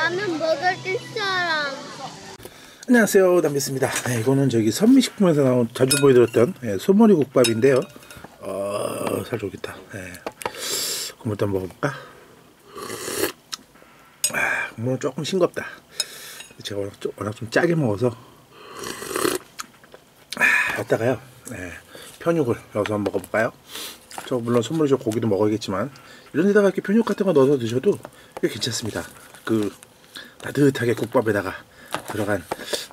라면 먹어줄 사람. 안녕하세요. 담비스입니다. 네, 이거는 저기 선미식품에서 나온 자주 보여드렸던 예, 소머리 국밥인데요. 어, 살 좋겠다. 예. 국물 도 한번 먹어볼까? 아, 국물은 조금 싱겁다. 제가 워낙, 좀- 워낙 좀 짜게 먹어서. 아, 이따가요. 예, 편육을 넣어서 한번 먹어볼까요? 저 물론 소머리 저 고기도 먹어야겠지만. 이런 데다가 이렇게 편육 같은 거 넣어서 드셔도 꽤 괜찮습니다. 그 따뜻하게 국밥에다가 들어간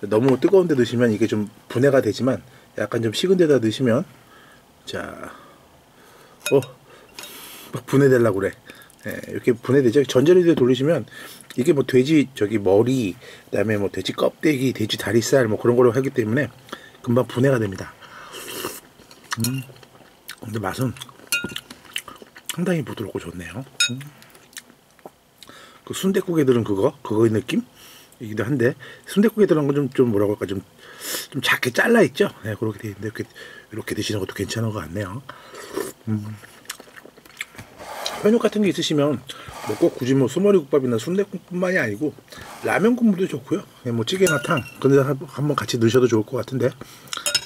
너무 뜨거운 데 넣으시면 이게 좀 분해가 되지만 약간 좀 식은 데다 넣으시면 자, 어, 막 분해되려고 그래. 예, 이렇게 분해되죠. 전자레인지에 돌리시면 이게 뭐 돼지 저기 머리, 그다음에 뭐 돼지 껍데기, 돼지 다리살 뭐 그런 걸로 하기 때문에 금방 분해가 됩니다. 음, 근데 맛은 상당히 부드럽고 좋네요. 음. 그 순대국에 들은 그거 그거의 느낌이기도 한데 순대국에 들은 건좀 좀 뭐라고 할까 좀 좀 작게 잘라 있죠. 네, 그렇게 돼 있는데 이렇게 이렇게 드시는 것도 괜찮은 것 같네요. 음. 편육 같은 게 있으시면 뭐 꼭 굳이 뭐 소머리국밥이나 순대국뿐만이 아니고 라면 국물도 좋고요. 네, 뭐 찌개나 탕 근데 한- 한번 같이 드셔도 좋을 것 같은데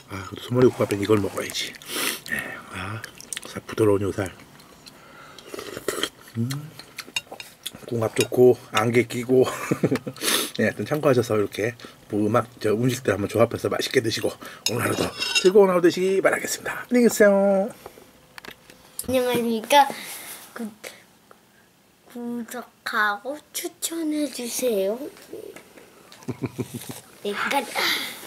아 소머리국밥엔 이걸 먹어야지. 네, 아살 부드러운 요살. 궁합 좋고 안개 끼고 네, 하여튼 참고하셔서 이렇게 뭐 음악 저 음식들 한번 조합해서 맛있게 드시고 오늘 하루도 즐거운 하루 되시기 바라겠습니다. 안녕히 계세요. 안녕하십니까. 구, 구독하고 추천해 주세요. 네, 가자.